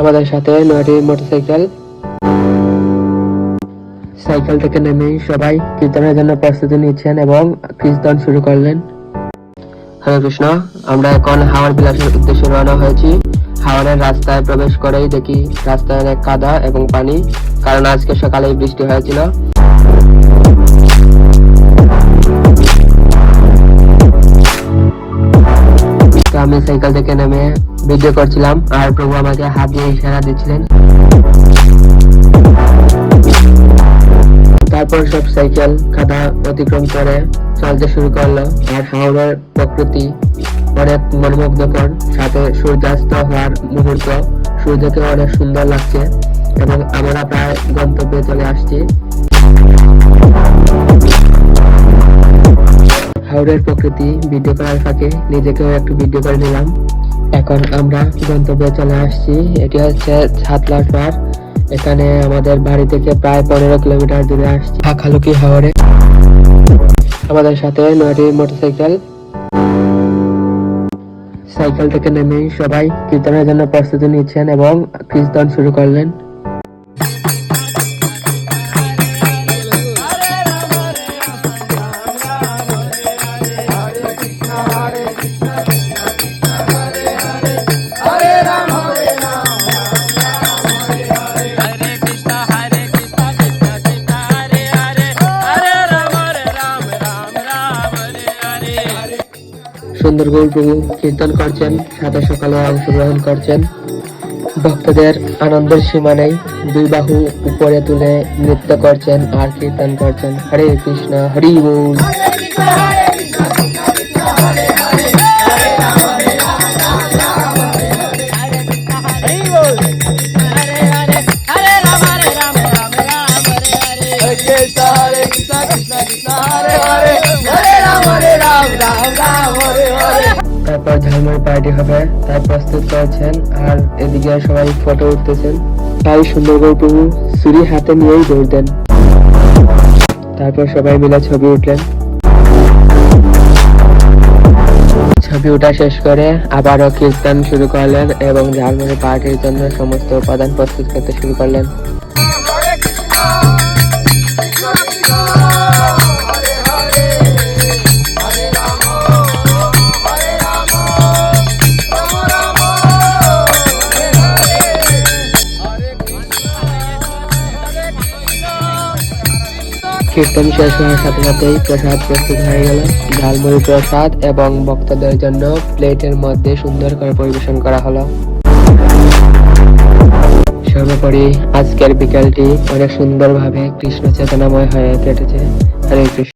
আমাদের সাথে নয়টি মোটরসাইকেল। সাইকেল থেকে নেমে সবাই কীর্তনের জন্য প্রস্তুতি নিচ্ছেন এবং কীর্তন শুরু করলেন। হরে কৃষ্ণ, আমরা এখন হাওড় বিলাসের উদ্দেশ্যে রওনা হয়েছি। হাওড়ের রাস্তায় প্রবেশ করেই দেখি রাস্তায় অনেক কাদা এবং পানি, কারণ আজকে সকালেই বৃষ্টি হয়েছিল। আমি সাইকেল থেকে নেমে ভিডিও করছিলাম আর প্রভু আমাকে হাত দিয়ে ইশারা দিচ্ছিলেন। তারপর সব সাইকেল কাদা অতিক্রম করে চলতে শুরু করল। আর হাওড়ার প্রকৃতি অনেক মনোমুগ্ধকর, সাথে সূর্যাস্ত হওয়ার মুহূর্ত সূর্যকে অনেক সুন্দর লাগছে এবং আমরা প্রায় গন্তব্যে চলে আসছি। হাওড়ের প্রকৃতি ভিডিও করার ফাঁকে নিজেকেও একটু ভিডিও করে নিলাম। এখন আমরা গন্তব্যে চলে আসছি। এটি হচ্ছে ছাতলার পার এখানে আমাদের বাড়ি থেকে প্রায় পনেরো কিলোমিটার দূরে আসছি হাখালুকি হাওড়ে আমাদের সাথে নয়টি মোটরসাইকেল। সাইকেল থেকে নেমে সবাই কীর্তনের জন্য প্রস্তুতি নিচ্ছেন এবং কীর্তন শুরু করলেন। সুন্দর গৌর কীর্তন করছেন সাথে সকালে অংশগ্রহণ করছেন ভক্তদের আনন্দের সীমা নেই দুই বাহু উপরে তুলে নৃত্য করছেন আর কীর্তন করছেন হরে কৃষ্ণ হরি বল Hare Bol. তারপর ঝালমুড়ি পার্টি হবে তাই প্রস্তুত করছেন, আর এদিকে সবাই ফটো উঠতেছেন। তাই সুন্দর প্রভু ছুরি হাতে নিয়েই দৌড় দেন। তারপর সবাই মিলে ছবি উঠলেন। ছবি ওঠা শেষ করে আবারও কীর্তন শুরু করলেন এবং ঝালমুড়ি পার্টির জন্য সমস্ত উপাদান প্রস্তুত করতে শুরু করলেন। কীর্তন শেষ হওয়ার সাথে সাথেই প্রসাদ প্রস্তুত হয়ে গেল। ঝালমুড়ি প্রসাদ এবং ভক্তদের জন্য প্লেটের মধ্যে সুন্দর করে পরিবেশন করা হলো। সর্বোপরি আজকের বিকালটি অনেক সুন্দরভাবে কৃষ্ণ চেতনাময় হয়ে কেটেছে। হরে কৃষ্ণ।